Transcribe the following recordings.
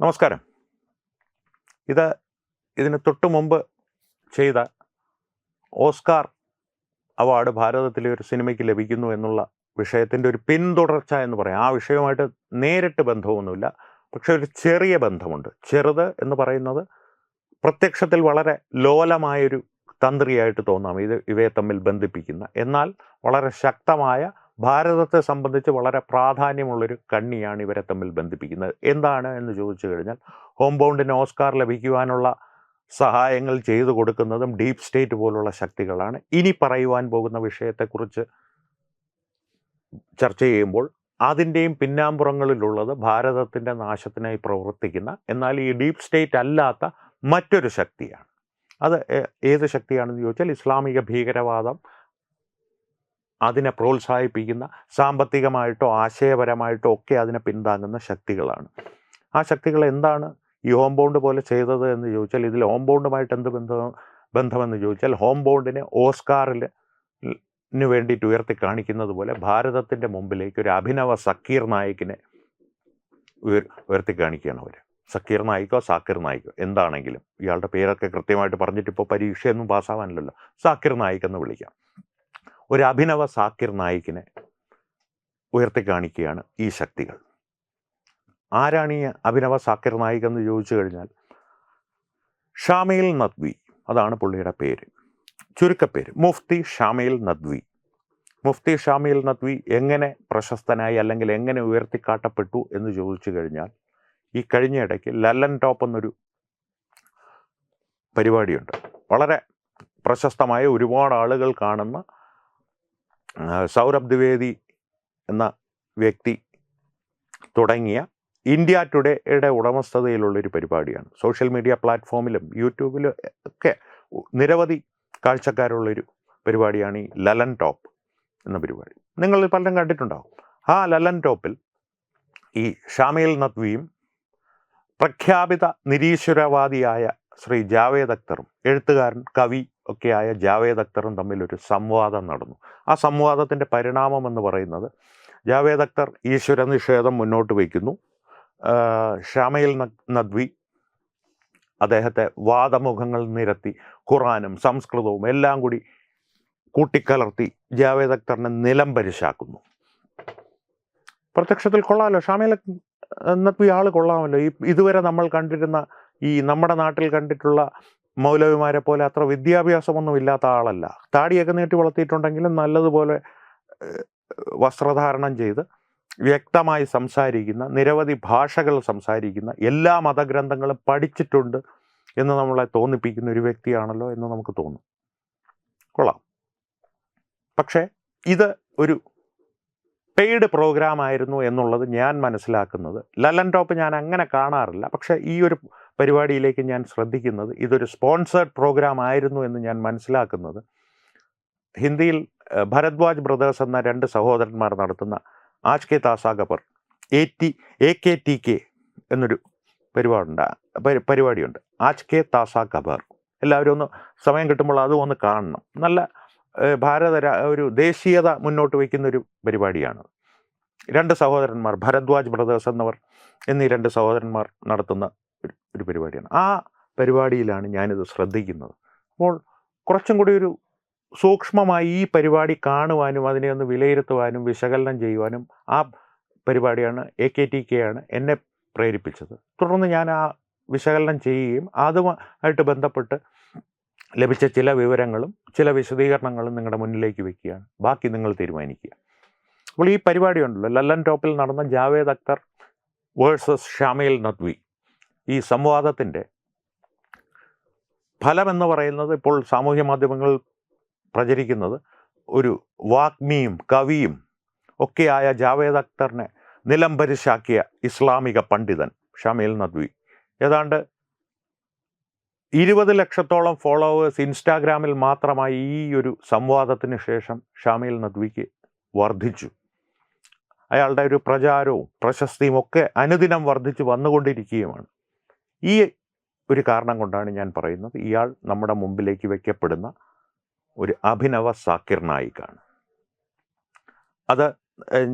നമസ്കാരം. ഇത് ഇതിന് തൊട്ട് മുമ്പ് ചെയ്ത ഓസ്കാർ അവാർഡ് ഭാരതത്തിലെ ഒരു സിനിമയ്ക്ക് ലഭിക്കുന്നു എന്നുള്ള വിഷയത്തിന്റെ ഒരു പിന്തുടർച്ച എന്ന് പറയാം. ആ വിഷയവുമായിട്ട് നേരിട്ട് ബന്ധമൊന്നുമില്ല. പക്ഷെ ഒരു ചെറിയ ബന്ധമുണ്ട്. ചെറുത് എന്ന് പറയുന്നത് പ്രത്യക്ഷത്തിൽ വളരെ ലോലമായൊരു തന്ത്രിയായിട്ട് തോന്നാം. ഇത് ഇവയെ തമ്മിൽ ബന്ധിപ്പിക്കുന്ന. എന്നാൽ വളരെ ശക്തമായ ഭാരതത്തെ സംബന്ധിച്ച് വളരെ പ്രാധാന്യമുള്ളൊരു കണ്ണിയാണ് ഇവരെ തമ്മിൽ ബന്ധിപ്പിക്കുന്നത്. എന്താണ് എന്ന് ചോദിച്ചു കഴിഞ്ഞാൽ ഹോംബൗണ്ടിന് ഓസ്കാർ ലഭിക്കുവാനുള്ള സഹായങ്ങൾ ചെയ്തു കൊടുക്കുന്നതും ഡീപ് സ്റ്റേറ്റ് പോലുള്ള ശക്തികളാണ്. ഇനി പറയുവാൻ പോകുന്ന വിഷയത്തെക്കുറിച്ച് ചർച്ച ചെയ്യുമ്പോൾ അതിന്റെയും പിന്നാമ്പുറങ്ങളിലുള്ളത് ഭാരതത്തിന്റെ നാശത്തിനായി പ്രവർത്തിക്കുന്ന എന്നാൽ ഈ ഡീപ് സ്റ്റേറ്റ് അല്ലാത്ത മറ്റൊരു ശക്തിയാണ്. അത് ഏത് ശക്തിയാണെന്ന് ചോദിച്ചാൽ ഇസ്ലാമിക ഭീകരവാദം അതിനെ പ്രോത്സാഹിപ്പിക്കുന്ന സാമ്പത്തികമായിട്ടോ ആശയപരമായിട്ടോ ഒക്കെ അതിനെ പിന്താങ്ങുന്ന ശക്തികളാണ്. ആ ശക്തികൾ എന്താണ്? ഈ ഹോം ബോണ്ട് പോലെ ചെയ്തത് എന്ന് ചോദിച്ചാൽ ഇതിൽ ഹോം ബോണ്ടുമായിട്ട് എന്ത് ബന്ധം ബന്ധമെന്ന് ചോദിച്ചാൽ ഹോം ബോണ്ടിനെ ഓസ്കാറിൽ വേണ്ടിയിട്ട് ഉയർത്തി കാണിക്കുന്നത് പോലെ ഭാരതത്തിന്റെ മുമ്പിലേക്ക് ഒരു അഭിനവ സക്കീർ നായിക്കിനെ ഉയർ ഉയർത്തി കാണിക്കുകയാണ് അവർ. സക്കീർ നായിക്കോ സാക്കിർ നായിക്കോ എന്താണെങ്കിലും ഇയാളുടെ പേരൊക്കെ കൃത്യമായിട്ട് പറഞ്ഞിട്ട് ഇപ്പോൾ പരീക്ഷയൊന്നും പാസ്സാവാനില്ലല്ലോ. സാക്കിർ നായിക് എന്ന് വിളിക്കാം. ഒരു അഭിനവ സാക്കിർ നായിക്കിനെ ഉയർത്തി കാണിക്കുകയാണ് ഈ ശക്തികൾ. ആരാണ് ഈ അഭിനവ സാക്കിർ നായിക് എന്ന് ചോദിച്ചു കഴിഞ്ഞാൽ ഷാമിൽ നദ്വി അതാണ് പുള്ളിയുടെ പേര്. ചുരുക്കപ്പേര് മുഫ്തി ഷാമിൽ നദ്വി. മുഫ്തി ഷാമിൽ നദ്വി എങ്ങനെ പ്രശസ്തനായി അല്ലെങ്കിൽ എങ്ങനെ ഉയർത്തിക്കാട്ടപ്പെട്ടു എന്ന് ചോദിച്ചു കഴിഞ്ഞാൽ ഈ കഴിഞ്ഞ ഇടയ്ക്ക് ലല്ലൻ ടോപ്പ് എന്നൊരു പരിപാടിയുണ്ട്. വളരെ പ്രശസ്തമായ ഒരുപാട് ആളുകൾ കാണുന്ന സൗരഭ് ദ്വിവേദി എന്ന വ്യക്തി തുടങ്ങിയ ഇന്ത്യ ടുഡേയുടെ ഉടമസ്ഥതയിലുള്ളൊരു പരിപാടിയാണ്. സോഷ്യൽ മീഡിയ പ്ലാറ്റ്ഫോമിലും യൂട്യൂബിലും ഒക്കെ നിരവധി കാഴ്ചക്കാരുള്ളൊരു പരിപാടിയാണ് ഈ ലലൻ ടോപ്പ് എന്ന പരിപാടി. നിങ്ങൾ പലരും കണ്ടിട്ടുണ്ടാവും. ആ ലലൻ ടോപ്പിൽ ഈ ഷാമിൽ നദ്വിയും പ്രഖ്യാപിത നിരീശ്വരവാദിയായ ശ്രീ ജാവേദ് അക്തറും എഴുത്തുകാരൻ കവി ഒക്കെയായ ജാവേദ് അക്തറും തമ്മിൽ ഒരു സംവാദം നടന്നു. ആ സംവാദത്തിന്റെ പരിണാമം എന്ന് പറയുന്നത് ജാവേദ് അക്തർ ഈശ്വര നിഷേധം മുന്നോട്ട് വയ്ക്കുന്നു. ഷാമയിൽ നദ്വി അദ്ദേഹത്തെ വാദമുഖങ്ങൾ നിരത്തി ഖുറാനും സംസ്കൃതവും എല്ലാം കൂടി കൂട്ടിക്കലർത്തി ജാവേദ് അക്തറിനെ നിലം പരിശാക്കുന്നു. പ്രത്യക്ഷത്തിൽ കൊള്ളാമല്ലോ ഷാമയിൽ നദ്വി ആൾ കൊള്ളാമല്ലോ? ഈ ഇതുവരെ നമ്മൾ കണ്ടിരുന്ന ഈ നമ്മുടെ നാട്ടിൽ കണ്ടിട്ടുള്ള മൗലവിമാരെ പോലെ അത്ര വിദ്യാഭ്യാസമൊന്നും ഇല്ലാത്ത ആളല്ല. താടിയൊക്കെ നീട്ടി വളർത്തിയിട്ടുണ്ടെങ്കിലും നല്ലതുപോലെ വസ്ത്രധാരണം ചെയ്ത് വ്യക്തമായി സംസാരിക്കുന്ന നിരവധി ഭാഷകൾ സംസാരിക്കുന്ന എല്ലാ മതഗ്രന്ഥങ്ങളും പഠിച്ചിട്ടുണ്ട് എന്ന് നമ്മളെ തോന്നിപ്പിക്കുന്ന ഒരു വ്യക്തിയാണല്ലോ എന്ന് നമുക്ക് തോന്നും. കൊള്ളാം. പക്ഷേ ഇത് ഒരു പെയ്ഡ് പ്രോഗ്രാം ആയിരുന്നു എന്നുള്ളത് ഞാൻ മനസ്സിലാക്കുന്നത്. ലല്ലൻ ടോപ്പ് ഞാൻ അങ്ങനെ കാണാറില്ല. പക്ഷേ ഈ ഒരു പരിപാടിയിലേക്ക് ഞാൻ ശ്രദ്ധിക്കുന്നത്. ഇതൊരു സ്പോൺസേഡ് പ്രോഗ്രാം ആയിരുന്നു എന്ന് ഞാൻ മനസ്സിലാക്കുന്നത്. ഹിന്ദിയിൽ ഭരദ്വാജ് ബ്രദേഴ്സ് എന്ന രണ്ട് സഹോദരന്മാർ നടത്തുന്ന ആജ് K താസാഗപ്പർ A T A K T K എന്നൊരു പരിപാടിയുണ്ട് പരി- പരിപാടിയുണ്ട്. ആജ് കെ താസാ കബർ എല്ലാവരും ഒന്ന് സമയം കിട്ടുമ്പോൾ അതും ഒന്ന് കാണണം. നല്ല ഭാരത ഒരു ദേശീയത മുന്നോട്ട് വയ്ക്കുന്നൊരു പരിപാടിയാണ്. രണ്ട് സഹോദരന്മാർ ഭരദ്വാജ് ബ്രദേഴ്സ് എന്നവർ എന്നീ രണ്ട് സഹോദരന്മാർ നടത്തുന്ന ഒരു പരിപാടിയാണ്. ആ പരിപാടിയിലാണ് ഞാനിത് ശ്രദ്ധിക്കുന്നത്. അപ്പോൾ കുറച്ചും കൂടി ഒരു സൂക്ഷ്മമായി ഈ പരിപാടി കാണുവാനും അതിനെ ഒന്ന് വിലയിരുത്തുവാനും വിശകലനം ചെയ്യുവാനും ആ പരിപാടിയാണ് എ കെ ടി കെ ആണ് എന്നെ പ്രേരിപ്പിച്ചത്. തുടർന്ന് ഞാൻ ആ വിശകലനം ചെയ്യുകയും അതുമായിട്ട് ബന്ധപ്പെട്ട് ലഭിച്ച ചില വിവരങ്ങളും ചില വിശദീകരണങ്ങളും നിങ്ങളുടെ മുന്നിലേക്ക് വയ്ക്കുകയാണ് ബാക്കി നിങ്ങൾ തീരുമാനിക്കുക. അപ്പോൾ ഈ പരിപാടി ഉണ്ടല്ലോ. ലല്ലൻ ടോപ്പിൽ നടന്ന ജാവേദ് അക്തർ വേഴ്സസ് ഷാമിൽ നദ്വി. ഈ സംവാദത്തിന്റെ ഫലമെന്ന് പറയുന്നത് ഇപ്പോൾ സാമൂഹ്യ മാധ്യമങ്ങൾ പ്രചരിക്കുന്നത് ഒരു വാഗ്മിയും കവിയും ഒക്കെയായ ജാവേദ് അക്തറിനെ നിലംപരിശാക്കിയ ഇസ്ലാമിക പണ്ഡിതൻ ഷമീൽ നദ്വി. ഏതാണ്ട് ഇരുപത് ലക്ഷത്തോളം ഫോളോവേഴ്സ് ഇൻസ്റ്റാഗ്രാമിൽ മാത്രമായി ഈ ഒരു സംവാദത്തിന് ശേഷം ഷാമീൽ നദ്വിക്ക് വർദ്ധിച്ചു. അയാളുടെ ഒരു പ്രചാരവും പ്രശസ്തിയും ഒക്കെ അനുദിനം വർദ്ധിച്ചു വന്നുകൊണ്ടിരിക്കുകയുമാണ്. ഈ ഒരു കാരണം കൊണ്ടാണ് ഞാൻ പറയുന്നത്. ഇയാൾ നമ്മുടെ മുമ്പിലേക്ക് വയ്ക്കപ്പെടുന്ന ഒരു അഭിനവ സാക്കിർ നായിക്കാണ് അത്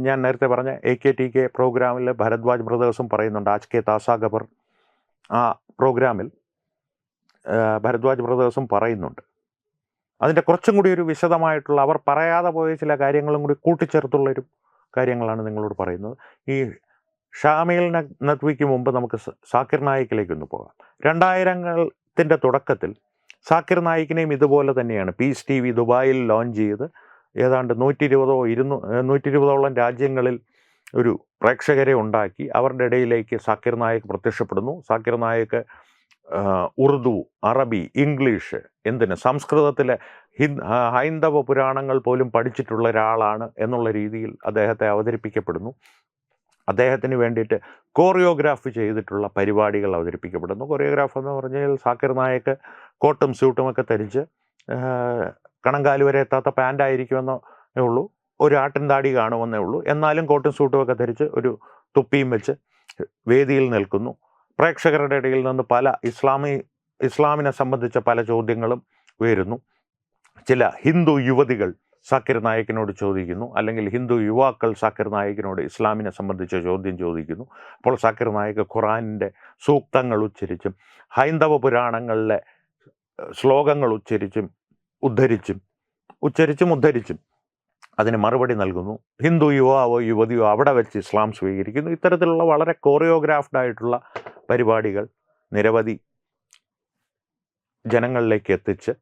ഞാൻ നേരത്തെ പറഞ്ഞ എ കെ ടി കെ പ്രോഗ്രാമിൽ ഭരദ്വാജ് ബ്രദേഴ്സും പറയുന്നുണ്ട് ആജ് കെ താസാഗബർ ആ പ്രോഗ്രാമിൽ ഭരദ്വാജ് ബ്രദേഴ്സും പറയുന്നുണ്ട്. അതിന്റെ കുറച്ചും കൂടി ഒരു വിശദമായിട്ടുള്ള അവർ പറയാതെ പോയ ചില കാര്യങ്ങളും കൂടി കൂട്ടിച്ചേർത്തുള്ളൊരു കാര്യങ്ങളാണ് നിങ്ങളോട് പറയുന്നത്. ഈ ഷാമിൽ നദ്വിക്ക് മുമ്പ് നമുക്ക് സാക്കിർ നായിക്കിലേക്ക് ഒന്ന് പോകാം. രണ്ടായിരത്തിന്റെ തുടക്കത്തിൽ സാക്കിർ നായിക്കിനെയും ഇതുപോലെ തന്നെയാണ് പീസ് ടി വി ദുബായിൽ ലോഞ്ച് ചെയ്ത് ഏതാണ്ട് നൂറ്റി ഇരുപതോ ഇരുന്നൂ നൂറ്റി ഇരുപതോളം രാജ്യങ്ങളിൽ ഒരു പ്രേക്ഷകരെ ഉണ്ടാക്കി അവരുടെ ഇടയിലേക്ക് സാക്കിർ നായക് പ്രത്യക്ഷപ്പെടുന്നു. സാക്കിർ നായക് ഉറുദു അറബി ഇംഗ്ലീഷ് എന്തിന് സംസ്കൃതത്തിലെ ഹിന്ദ് ഹൈന്ദവ പുരാണങ്ങൾ പോലും പഠിച്ചിട്ടുള്ള ഒരാളാണ് എന്നുള്ള രീതിയിൽ അദ്ദേഹത്തെ അവതരിപ്പിക്കപ്പെടുന്നു. അദ്ദേഹത്തിന് വേണ്ടിയിട്ട് കോറിയോഗ്രാഫ് ചെയ്തിട്ടുള്ള പരിപാടികൾ അവതരിപ്പിക്കപ്പെടുന്നു. കൊറിയോഗ്രാഫ് എന്ന് പറഞ്ഞാൽ സാക്കിർ നായക്ക് കോട്ടും സ്യൂട്ടുമൊക്കെ ധരിച്ച് കണങ്കാൽ വരെ എത്താത്ത പാന്റായിരിക്കുമെന്നേ ഉള്ളൂ. ഒരു ആട്ടിൻ താടി കാണുമെന്നേ ഉള്ളൂ. എന്നാലും കോട്ടും സ്യൂട്ടുമൊക്കെ ധരിച്ച് ഒരു തുപ്പിയും വെച്ച് വേദിയിൽ നിൽക്കുന്നു. പ്രേക്ഷകരുടെ ഇടയിൽ നിന്ന് പല ഇസ്ലാമി ഇസ്ലാമിനെ സംബന്ധിച്ച പല ചോദ്യങ്ങളും ഉയരുന്നു. ചില ഹിന്ദു യുവതികൾ സാക്കിർ നായകിനോട് ചോദിക്കുന്നു. അല്ലെങ്കിൽ ഹിന്ദു യുവാക്കൾ സാക്കിർ നായകിനോട് ഇസ്ലാമിനെ സംബന്ധിച്ച ചോദ്യം ചോദിക്കുന്നു. അപ്പോൾ സാക്കിർ നായക് ഖുറാനിന്റെ സൂക്തങ്ങൾ ഉച്ചരിച്ചും ഹൈന്ദവ പുരാണങ്ങളിലെ ശ്ലോകങ്ങൾ ഉച്ചരിച്ചും ഉദ്ധരിച്ചും ഉച്ചരിച്ചും ഉദ്ധരിച്ചും അതിന് മറുപടി നൽകുന്നു. ഹിന്ദു യുവാവോ യുവതിയോ അവിടെ വെച്ച് ഇസ്ലാം സ്വീകരിക്കുന്നു. ഇത്തരത്തിലുള്ള വളരെ കോറിയോഗ്രാഫ്ഡ് ആയിട്ടുള്ള പരിപാടികൾ നിരവധി ജനങ്ങളിലേക്ക് എത്തിച്ച്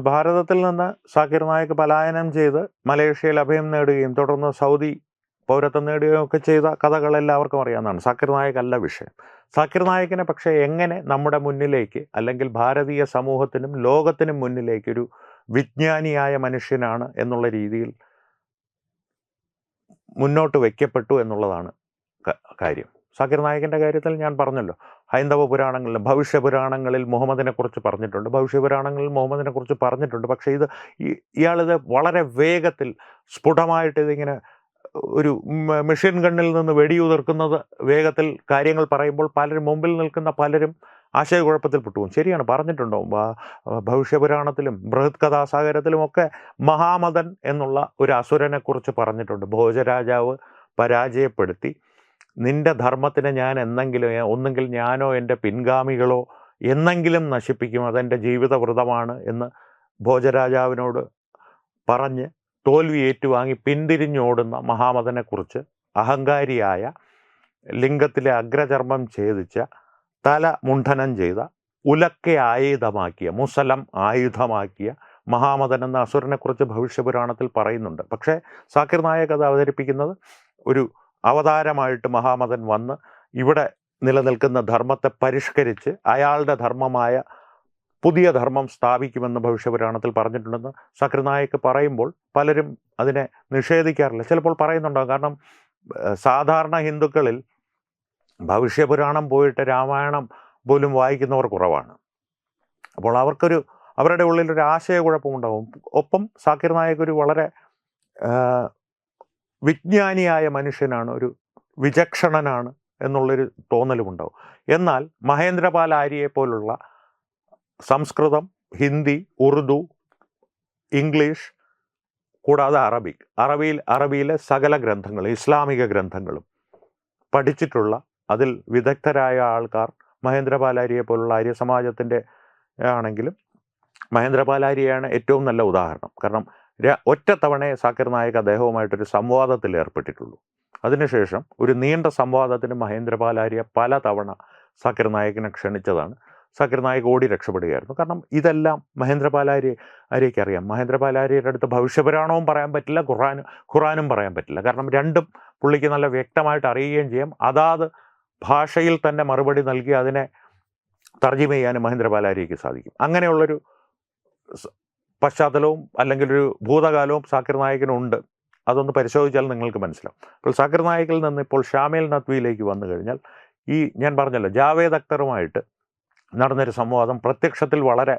ഭാരതത്തിൽ നിന്ന് സാക്കിർ നായക് പലായനം ചെയ്ത് മലേഷ്യയിൽ അഭയം നേടുകയും തുടർന്ന് സൗദി പൗരത്വം നേടുകയും ഒക്കെ ചെയ്ത കഥകൾ എല്ലാവർക്കും അറിയാവുന്നതാണ്. സാക്കിർ നായക് അല്ല വിഷയം. സാക്കിർ നായകിനെ പക്ഷേ എങ്ങനെ നമ്മുടെ മുന്നിലേക്ക് അല്ലെങ്കിൽ ഭാരതീയ സമൂഹത്തിനും ലോകത്തിനും മുന്നിലേക്കൊരു വിജ്ഞാനിയായ മനുഷ്യനാണ് എന്നുള്ള രീതിയിൽ മുന്നോട്ട് വയ്ക്കപ്പെട്ടു എന്നുള്ളതാണ് കാര്യം. സാക്കിർ നായകന്റെ കാര്യത്തിൽ ഞാൻ പറഞ്ഞല്ലോ. ഹൈന്ദവ പുരാണങ്ങളിൽ ഭവിഷ്യ പുരാണങ്ങളിൽ മുഹമ്മദിനെക്കുറിച്ച് പറഞ്ഞിട്ടുണ്ട്. ഭവിഷ്യ പുരാണങ്ങളിൽ മുഹമ്മദിനെക്കുറിച്ച് പറഞ്ഞിട്ടുണ്ട്. പക്ഷേ ഇത് ഇയാളിത് വളരെ വേഗത്തിൽ സ്ഫുടമായിട്ട് ഇതിങ്ങനെ ഒരു മെഷീൻ ഗണ്ണിൽ നിന്ന് വെടിയുതിർക്കുന്നത് വേഗത്തിൽ കാര്യങ്ങൾ പറയുമ്പോൾ പലരും മുമ്പിൽ നിൽക്കുന്ന പലരും ആശയക്കുഴപ്പത്തിൽ പെട്ടുപോകും. ശരിയാണ് പറഞ്ഞിട്ടുണ്ടോ? ഭവിഷ്യ പുരാണത്തിലും ബൃഹത് കഥാസാഗരത്തിലും ഒക്കെ മഹാമദൻ എന്നുള്ള ഒരു അസുരനെക്കുറിച്ച് പറഞ്ഞിട്ടുണ്ട്. ഭോജരാജാവ് പരാജയപ്പെടുത്തി. നിന്റെ ധർമ്മത്തിനെ ഞാൻ എന്നെങ്കിലും ഒന്നെങ്കിൽ ഞാനോ എന്റെ പിൻഗാമികളോ എന്നെങ്കിലും നശിപ്പിക്കും അതെന്റെ ജീവിതവ്രതമാണ് എന്ന് ഭോജരാജാവിനോട് പറഞ്ഞ് തോൽവി ഏറ്റുവാങ്ങി പിന്തിരിഞ്ഞോടുന്ന മഹാമതനെക്കുറിച്ച് അഹങ്കാരിയായ ലിംഗത്തിലെ അഗ്രചർമ്മം ഛേദിച്ച തല മുണ്ഠനം ചെയ്ത ഉലക്കെ ആയുധമാക്കിയ മുസലം ആയുധമാക്കിയ മഹാമതൻ എന്ന അസുരനെക്കുറിച്ച് ഭവിഷ്യപുരാണത്തിൽ പറയുന്നുണ്ട്. പക്ഷേ സാക്കിർ നായക് അത് അവതരിപ്പിക്കുന്നത് ഒരു അവതാരമായിട്ട് മഹാമതൻ വന്ന് ഇവിടെ നിലനിൽക്കുന്ന ധർമ്മത്തെ പരിഷ്കരിച്ച് അയാളുടെ ധർമ്മമായ പുതിയ ധർമ്മം സ്ഥാപിക്കുമെന്ന് ഭവിഷ്യപുരാണത്തിൽ പറഞ്ഞിട്ടുണ്ടെന്ന് സക്രനായക്ക് നായക് പറയുമ്പോൾ പലരും അതിനെ നിഷേധിക്കാറില്ല. ചിലപ്പോൾ പറയുന്നുണ്ടാകും. കാരണം സാധാരണ ഹിന്ദുക്കളിൽ ഭവിഷ്യപുരാണം പോയിട്ട് രാമായണം പോലും വായിക്കുന്നവർ കുറവാണ്. അപ്പോൾ അവർക്കൊരു അവരുടെ ഉള്ളിലൊരു ആശയക്കുഴപ്പമുണ്ടാകും ഒപ്പം സാക്കിർ നായക് ഒരു വളരെ വിജ്ഞാനിയായ മനുഷ്യനാണ് ഒരു വിചക്ഷണനാണ് എന്നുള്ളൊരു തോന്നലും ഉണ്ടാവും എന്നാൽ മഹേന്ദ്രപാൽ ആര്യയെ പോലുള്ള സംസ്കൃതം ഹിന്ദി ഉറുദു ഇംഗ്ലീഷ് കൂടാതെ അറബിക് അറബിയിൽ അറബിയിലെ സകല ഗ്രന്ഥങ്ങളും ഇസ്ലാമിക ഗ്രന്ഥങ്ങളും പഠിച്ചിട്ടുള്ള അതിൽ വിദഗ്ധരായ ആൾക്കാർ മഹേന്ദ്രപാലാരിയെ പോലുള്ള ആര്യ സമാജത്തിന്റെ ആണെങ്കിലും മഹേന്ദ്രപാലാരിയാണ് ഏറ്റവും നല്ല ഉദാഹരണം. കാരണം ഒറ്റ തവണയെ സാക്കിർ നായക് അദ്ദേഹവുമായിട്ടൊരു സംവാദത്തിൽ ഏർപ്പെട്ടിട്ടുള്ളൂ. അതിനുശേഷം ഒരു നീണ്ട സംവാദത്തിന് മഹേന്ദ്രപാലാരിയെ പല തവണ സാക്കിർ നായകിനെ ക്ഷണിച്ചതാണ്. സാക്കിർ നായക് ഓടി രക്ഷപ്പെടുകയായിരുന്നു. കാരണം ഇതെല്ലാം മഹേന്ദ്രപാലാരി ആരെയൊക്കെ അറിയാം. മഹേന്ദ്രപാലാരിയുടെ അടുത്ത് ഭവിഷ്യപുരാണവും പറയാൻ പറ്റില്ല ഖുറാൻ ഖുറാനും പറയാൻ പറ്റില്ല. കാരണം രണ്ടും പുള്ളിക്ക് നല്ല വ്യക്തമായിട്ട് അറിയുകയും ചെയ്യാം. അതാത് ഭാഷയിൽ തന്നെ മറുപടി നൽകി അതിനെ തർജിമ ചെയ്യാനും മഹേന്ദ്രപാലാരിക്ക് സാധിക്കും. അങ്ങനെയുള്ളൊരു പശ്ചാത്തലവും അല്ലെങ്കിൽ ഒരു ഭൂതകാലവും സാക്കിർ നായകനുണ്ട്. അതൊന്ന് പരിശോധിച്ചാൽ നിങ്ങൾക്ക് മനസ്സിലാവും. അപ്പോൾ സാക്കിർ നായകിൽ നിന്ന് ഇപ്പോൾ ഷാമേൽ നദ്വിയിലേക്ക് വന്നു കഴിഞ്ഞാൽ ഈ ഞാൻ പറഞ്ഞല്ലോ ജാവേദ് അക്തറുമായിട്ട് നടന്നൊരു സംവാദം പ്രത്യക്ഷത്തിൽ വളരെ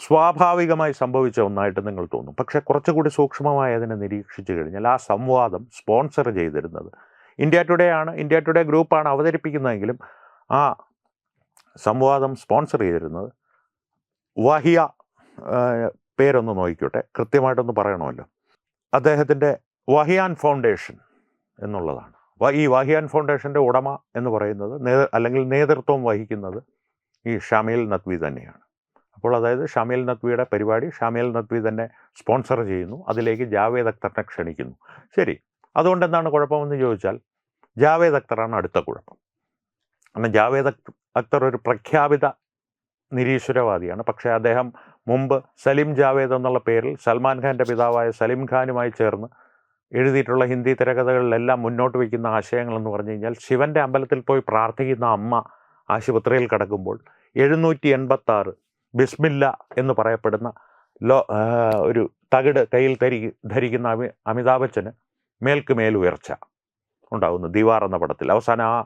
സ്വാഭാവികമായി സംഭവിച്ച ഒന്നായിട്ട് നിങ്ങൾ തോന്നും. പക്ഷേ കുറച്ചുകൂടി സൂക്ഷ്മമായി അതിനെ നിരീക്ഷിച്ചു കഴിഞ്ഞാൽ ആ സംവാദം സ്പോൺസർ ചെയ്തിരുന്നത് ഇന്ത്യ ടുഡേ ആണ്. ഇന്ത്യ ടുഡേ ഗ്രൂപ്പാണ് അവതരിപ്പിക്കുന്നതെങ്കിലും ആ സംവാദം സ്പോൺസർ ചെയ്തിരുന്നത് വഹിയ പേരൊന്ന് നോക്കിക്കോട്ടെ. കൃത്യമായിട്ടൊന്ന് പറയണമല്ലോ. അദ്ദേഹത്തിന്റെ വഹിയാൻ ഫൗണ്ടേഷൻ എന്നുള്ളതാണ്. ഈ വാഹിയാൻ ഫൗണ്ടേഷന്റെ ഉടമ എന്ന് പറയുന്നത് നേ- അല്ലെങ്കിൽ നേതൃത്വം വഹിക്കുന്നത് ഈ ഷമീൽ നഖ്വി തന്നെയാണ്. അപ്പോൾ അതായത് ഷമീൽ നഖ്വിയുടെ പരിപാടി ഷമീൽ നഖ്വി തന്നെ സ്പോൺസർ ചെയ്യുന്നു. അതിലേക്ക് ജാവേദ് അക്തറിനെ ക്ഷണിക്കുന്നു. ശരി. അതുകൊണ്ട് എന്താണ് കുഴപ്പമെന്ന് ചോദിച്ചാൽ ജാവേദ് അക്തറാണ് അടുത്ത കുഴപ്പം. കാരണം ജാവേദ് അക്തർ ഒരു പ്രഖ്യാപിത നിരീശ്വരവാദിയാണ്. പക്ഷേ അദ്ദേഹം മുമ്പ് സലിം ജാവേദ് എന്നുള്ള പേരിൽ സൽമാൻ ഖാന്റെ പിതാവായ സലിം ഖാനുമായി ചേർന്ന് എഴുതിയിട്ടുള്ള ഹിന്ദി തിരകഥകളിലെല്ലാം മുന്നോട്ട് വയ്ക്കുന്ന ആശയങ്ങൾ എന്ന് പറഞ്ഞു കഴിഞ്ഞാൽ ശിവന്റെ അമ്പലത്തിൽ പോയി പ്രാർത്ഥിക്കുന്ന അമ്മ ആശുപത്രിയിൽ കിടക്കുമ്പോൾ എഴുന്നൂറ്റി എൺപത്താറ് ബിസ്മില്ല എന്ന് പറയപ്പെടുന്ന ലോ ഒരു തകിട് കയ്യിൽ ധരി ധരിക്കുന്ന അമി അമിതാഭ് ബച്ചന് മേൽക്ക് മേൽ ഉയർച്ച ഉണ്ടാകുന്നു. ദിവാർ എന്ന പടത്തിൽ. അവസാനം ആ,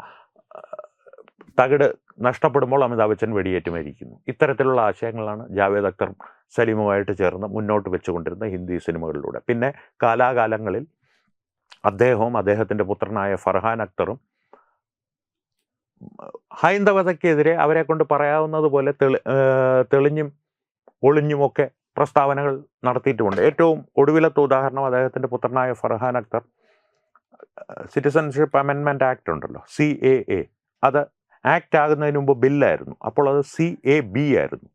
തകിട് നഷ്ടപ്പെടുമ്പോൾ അമിതാഭ് ബച്ചൻ വെടിയേറ്റ് മരിക്കുന്നു ഇത്തരത്തിലുള്ള ആശയങ്ങളാണ് ജാവേദ് അക്തർ സലീമുമായിട്ട് ചേർന്ന് മുന്നോട്ട് വെച്ചുകൊണ്ടിരുന്ന ഹിന്ദി സിനിമകളിലൂടെ. പിന്നെ കാലാകാലങ്ങളിൽ അദ്ദേഹവും അദ്ദേഹത്തിന്റെ പുത്രനായ ഫർഹാൻ അക്തറും ഹൈന്ദവതയ്ക്കെതിരെ അവരെ കൊണ്ട് പറയാവുന്നത് പോലെ തെളി തെളിഞ്ഞും ഒളിഞ്ഞുമൊക്കെ പ്രസ്താവനകൾ നടത്തിയിട്ടുമുണ്ട്. ഏറ്റവും ഒടുവിലത്തെ ഉദാഹരണം അദ്ദേഹത്തിന്റെ പുത്രനായ ഫർഹാൻ അക്തർ സിറ്റിസൺഷിപ്പ് അമെൻമെന്റ് ആക്ട് ഉണ്ടല്ലോ സി എ എ അത് ആക്ട് ആകുന്നതിന് മുമ്പ് ബില്ലായിരുന്നു. അപ്പോൾ അത് സി എ ബി ആയിരുന്നു.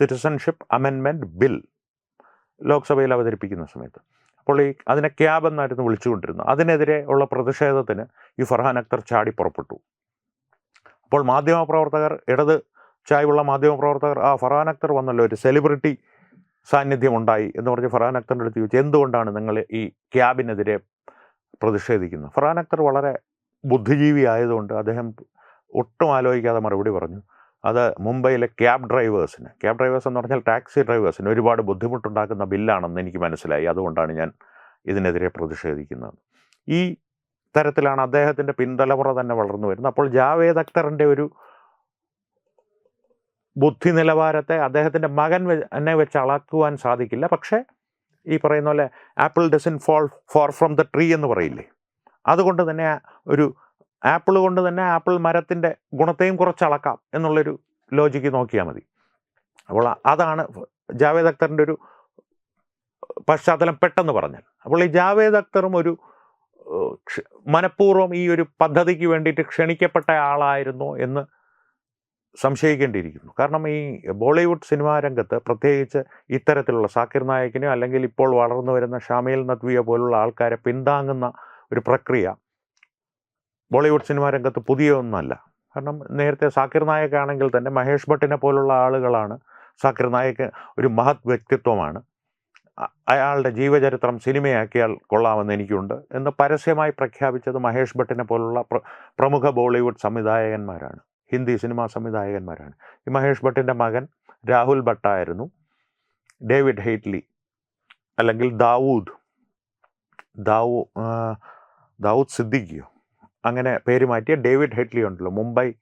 സിറ്റിസൺഷിപ്പ് അമെൻമെന്റ് ബിൽ ലോക്സഭയിൽ അവതരിപ്പിക്കുന്ന സമയത്ത്. അപ്പോൾ ഈ അതിനെ ക്യാബ് എന്നായിരുന്നു വിളിച്ചുകൊണ്ടിരുന്നത് അതിനെതിരെ ഉള്ള പ്രതിഷേധത്തിന് ഈ ഫർഹാൻ അക്തർ ചാടി പുറപ്പെട്ടു. അപ്പോൾ മാധ്യമപ്രവർത്തകർ ഇടത് ചായവുള്ള മാധ്യമപ്രവർത്തകർ ആ ഫർഹാൻ അക്തർ വന്നല്ലോ ഒരു സെലിബ്രിറ്റി സാന്നിധ്യം ഉണ്ടായി എന്ന് പറഞ്ഞ് ഫർഹാൻ അക്തറിന്റെ അടുത്ത് ചോദിച്ചു എന്തുകൊണ്ടാണ് നിങ്ങൾ ഈ ക്യാബിനെതിരെ പ്രതിഷേധിക്കുന്നത്? ഫർഹാൻ അക്തർ വളരെ ബുദ്ധിജീവി ആയതുകൊണ്ട് അദ്ദേഹം ഒട്ടും ആലോചിക്കാതെ മറുപടി പറഞ്ഞു. അത് മുംബൈയിലെ ക്യാബ് ഡ്രൈവേഴ്സിന്. ക്യാബ് ഡ്രൈവേഴ്സ് എന്ന് പറഞ്ഞാൽ ടാക്സി ഡ്രൈവേഴ്സിന് ഒരുപാട് ബുദ്ധിമുട്ടുണ്ടാക്കുന്ന ബില്ലാണെന്ന് എനിക്ക് മനസ്സിലായി. അതുകൊണ്ടാണ് ഞാൻ ഇതിനെതിരെ പ്രതിഷേധിക്കുന്നത്. ഈ തരത്തിലാണ് അദ്ദേഹത്തിന്റെ പിന്തലമുറ തന്നെ വളർന്നു വരുന്നത്. അപ്പോൾ ജാവേദ് അക്തറിന്റെ ഒരു ബുദ്ധി നിലവാരത്തെ അദ്ദേഹത്തിന്റെ മകൻ എന്നെ വെച്ച് അളക്കുവാൻ സാധിക്കില്ല. പക്ഷേ ഈ പറയുന്ന പോലെ apple doesn't fall far from the tree എന്ന് പറയില്ലേ? അതുകൊണ്ട് തന്നെ ഒരു ആപ്പിൾ കൊണ്ട് തന്നെ ആപ്പിൾ മരത്തിന്റെ ഗുണത്തെയും കുറച്ച് അളക്കാം എന്നുള്ളൊരു ലോജിക്ക് നോക്കിയാൽ മതി. അപ്പോൾ അതാണ് ജാവേദ് അക്തറിന്റെ ഒരു പശ്ചാത്തലം പെട്ടെന്ന് പറഞ്ഞാൽ. അപ്പോൾ ഈ ജാവേദ് അക്തറും ഒരു മനഃപൂർവം ഈ ഒരു പദ്ധതിക്ക് വേണ്ടിയിട്ട് ക്ഷണിക്കപ്പെട്ട ആളായിരുന്നു എന്ന് സംശയിക്കേണ്ടിയിരിക്കുന്നു. കാരണം ഈ ബോളിവുഡ് സിനിമാ രംഗത്ത് പ്രത്യേകിച്ച് ഇത്തരത്തിലുള്ള സാക്കിർ നായകിനെ അല്ലെങ്കിൽ ഇപ്പോൾ വളർന്നു വരുന്ന ഷാമീൽ നദ്വിയോ പോലുള്ള ആൾക്കാരെ പിന്താങ്ങുന്ന ഒരു പ്രക്രിയ ബോളിവുഡ് സിനിമാ രംഗത്ത് പുതിയ ഒന്നല്ല കാരണം നേരത്തെ സാക്കിർ നായക് ആണെങ്കിൽ തന്നെ മഹേഷ് ഭട്ടിനെ പോലുള്ള ആളുകളാണ് സാക്കിർ നായക് ഒരു മഹത് വ്യക്തിത്വമാണ്. അയാളുടെ ജീവചരിത്രം സിനിമയാക്കിയാൽ കൊള്ളാമെന്ന് എനിക്കുണ്ട് എന്ന് പരസ്യമായി പ്രഖ്യാപിച്ചത് മഹേഷ് ഭട്ടിനെ പോലുള്ള പ്ര- പ്രമുഖ ബോളിവുഡ് സംവിധായകന്മാരാണ്. ഹിന്ദി സിനിമാ സംവിധായകന്മാരാണ്. ഈ മഹേഷ് ഭട്ടിന്റെ മകൻ രാഹുൽ ഭട്ടായിരുന്നു. ഡേവിഡ് ഹെയ്റ്റ്ലി അല്ലെങ്കിൽ ദാവൂദ്. ദാവൂ ദാവൂദ് സിദ്ദിഖിയോ? അങ്ങനെ പേര് മാറ്റിയ ഡേവിഡ് ഹെയ്റ്റ്ലി ഉണ്ടല്ലോ. മുംബൈ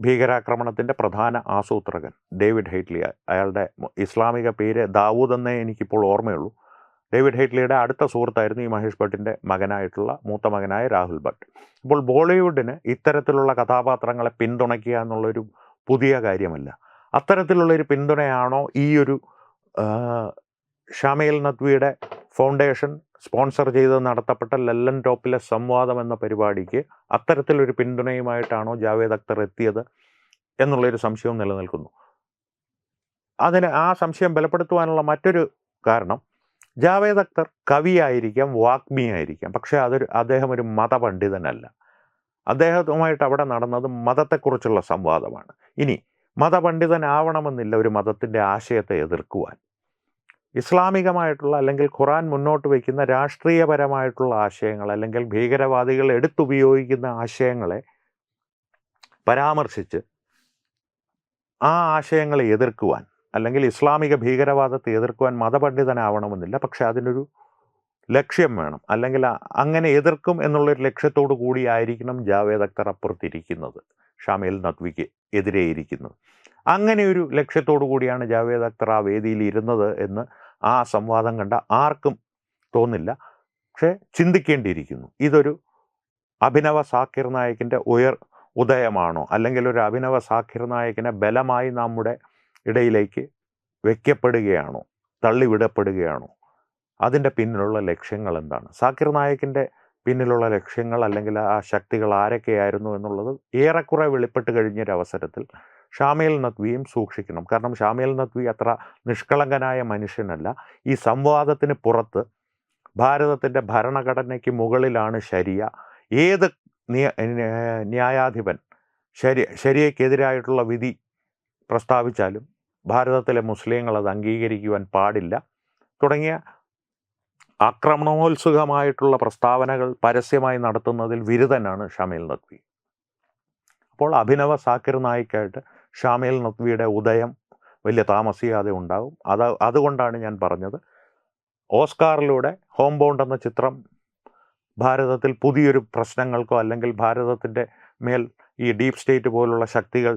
ഭീകരാക്രമണത്തിന്റെ പ്രധാന ആസൂത്രകൻ ഡേവിഡ് ഹെയ്റ്റ്ലി. അയാളുടെ ഇസ്ലാമിക പേര് ദാവൂദ് എന്നേ എനിക്കിപ്പോൾ ഓർമ്മയുള്ളൂ. ഡേവിഡ് ഹെയ്റ്റ്ലിയുടെ അടുത്ത സുഹൃത്തായിരുന്നു ഈ മഹേഷ് ഭട്ടിന്റെ മകനായിട്ടുള്ള മൂത്ത മകനായ രാഹുൽ ഭട്ട്. അപ്പോൾ ബോളിവുഡിന് ഇത്തരത്തിലുള്ള കഥാപാത്രങ്ങളെ പിന്തുണയ്ക്കുക എന്നുള്ളൊരു പുതിയ കാര്യമല്ല. അത്തരത്തിലുള്ളൊരു പിന്തുണയാണോ ഈ ഒരു ആ, ഷമീൽ നദ്വിയുടെ ഫൗണ്ടേഷൻ സ്പോൺസർ ചെയ്ത് നടത്തപ്പെട്ട ലല്ലൻ ടോപ്പിലെ സംവാദം എന്ന പരിപാടിക്ക് അത്തരത്തിലൊരു പിന്തുണയുമായിട്ടാണോ ജാവേദ് അക്തർ എത്തിയത് എന്നുള്ളൊരു സംശയവും നിലനിൽക്കുന്നു. അതിന് ആ സംശയം ബലപ്പെടുത്തുവാനുള്ള മറ്റൊരു കാരണം ജാവേദ് അക്തർ കവിയായിരിക്കാം വാഗ്മിയായിരിക്കാം പക്ഷേ അതൊരു അദ്ദേഹം ഒരു മതപണ്ഡിതനല്ല. അദ്ദേഹവുമായിട്ട് അവിടെ നടന്നത് മതത്തെക്കുറിച്ചുള്ള സംവാദമാണ്. ഇനി മതപണ്ഡിതനാവണമെന്നില്ല ഒരു മതത്തിന്റെ ആശയത്തെ എതിർക്കുവാൻ. ഇസ്ലാമികമായിട്ടുള്ള അല്ലെങ്കിൽ ഖുറാൻ മുന്നോട്ട് വയ്ക്കുന്ന രാഷ്ട്രീയപരമായിട്ടുള്ള ആശയങ്ങൾ അല്ലെങ്കിൽ ഭീകരവാദികൾ എടുത്തുപയോഗിക്കുന്ന ആശയങ്ങളെ പരാമർശിച്ച് ആ ആശയങ്ങളെ എതിർക്കുവാൻ അല്ലെങ്കിൽ ഇസ്ലാമിക ഭീകരവാദത്തെ എതിർക്കുവാൻ മതപണ്ഡിതനാവണമെന്നില്ല. പക്ഷെ അതിനൊരു ലക്ഷ്യം വേണം. അല്ലെങ്കിൽ അങ്ങനെ എതിർക്കും എന്നുള്ളൊരു ലക്ഷ്യത്തോടു കൂടിയായിരിക്കണം ജാവേദ് അക്തർ അപ്പുറത്തിരിക്കുന്നത്. ഷാമീൽ നദ്വിക്ക് എതിരെ ഇരിക്കുന്നത്. അങ്ങനെ ഒരു ലക്ഷ്യത്തോടു കൂടിയാണ് ജാവേദ് അക്തർ ആ വേദിയിൽ ഇരുന്നത് എന്ന് ആ സംവാദം കണ്ട ആർക്കും തോന്നില്ല. പക്ഷേ ചിന്തിക്കേണ്ടിയിരിക്കുന്നു. ഇതൊരു അഭിനവ സാക്കിർ നായകിന്റെ ഉയർ ഉദയമാണോ? അല്ലെങ്കിൽ ഒരു അഭിനവ സാക്കിർ നായകനെ ബലമായി നമ്മുടെ ഇടയിലേക്ക് വയ്ക്കപ്പെടുകയാണോ തള്ളിവിടപ്പെടുകയാണോ? അതിന്റെ പിന്നിലുള്ള ലക്ഷ്യങ്ങൾ എന്താണ്? സാക്കിർ നായകിന്റെ പിന്നിലുള്ള ലക്ഷ്യങ്ങൾ അല്ലെങ്കിൽ ആ ശക്തികൾ ആരൊക്കെയായിരുന്നു എന്നുള്ളത് ഏറെക്കുറെ വെളിപ്പെട്ട് കഴിഞ്ഞൊരവസരത്തിൽ ഷാമേൽ നഖ്വിയും സൂക്ഷിക്കണം. കാരണം ഷാമേൽ നഖ്വി അത്ര നിഷ്കളങ്കനായ മനുഷ്യനല്ല. ഈ സംവാദത്തിന് പുറത്ത് ഭാരതത്തിന്റെ ഭരണഘടനയ്ക്ക് മുകളിലാണ് ശരിയ. ഏത് ന്യായാധിപൻ ശരി ശരിയക്കെതിരായിട്ടുള്ള വിധി പ്രസ്താവിച്ചാലും ഭാരതത്തിലെ മുസ്ലിങ്ങൾ അത് അംഗീകരിക്കുവാൻ പാടില്ല. തുടങ്ങിയ ആക്രമണോത്സുകമായിട്ടുള്ള പ്രസ്താവനകൾ പരസ്യമായി നടത്തുന്നതിൽ വിരുദ്ധനാണ് ഷമീൽ നഖ്വി. അപ്പോൾ അഭിനവ സാക്കിർ നായിക്കായിട്ട് ഷാമീൽ നഖ്വിയുടെ ഉദയം വലിയ താമസിയാതെ ഉണ്ടാകും അത് അതുകൊണ്ടാണ് ഞാൻ പറഞ്ഞത്. ഓസ്കാറിലൂടെ ഹോം ബോണ്ട് എന്ന ചിത്രം ഭാരതത്തിൽ പുതിയൊരു പ്രശ്നങ്ങൾക്കോ അല്ലെങ്കിൽ ഭാരതത്തിന്റെ മേൽ ഈ ഡീപ് സ്റ്റേറ്റ് പോലുള്ള ശക്തികൾ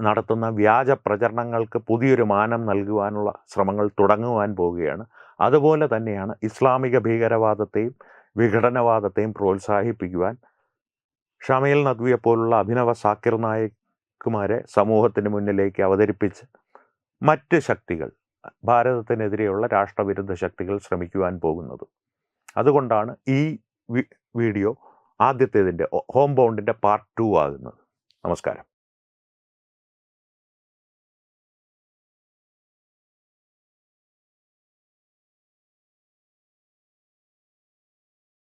നടത്തുന്ന വ്യാജ പ്രചരണങ്ങൾക്ക് പുതിയൊരു മാനം നൽകുവാനുള്ള ശ്രമങ്ങൾ തുടങ്ങുവാൻ പോവുകയാണ്. അതുപോലെ തന്നെയാണ് ഇസ്ലാമിക ഭീകരവാദത്തെയും വിഘടനവാദത്തെയും പ്രോത്സാഹിപ്പിക്കുവാൻ ഷമീൽ നദ്വിയെ പോലുള്ള അഭിനവ സാക്കിർ നായിക്കുമാരെ സമൂഹത്തിന് മുന്നിലേക്ക് അവതരിപ്പിച്ച് മറ്റ് ശക്തികൾ ഭാരതത്തിനെതിരെയുള്ള രാഷ്ട്രവിരുദ്ധ ശക്തികൾ ശ്രമിക്കുവാൻ പോകുന്നത്. അതുകൊണ്ടാണ് ഈ വീഡിയോ ആദ്യത്തേതിന്റെ ഹോം ബൗണ്ടിന്റെ പാർട്ട് ടു ആകുന്നത്. നമസ്കാരം.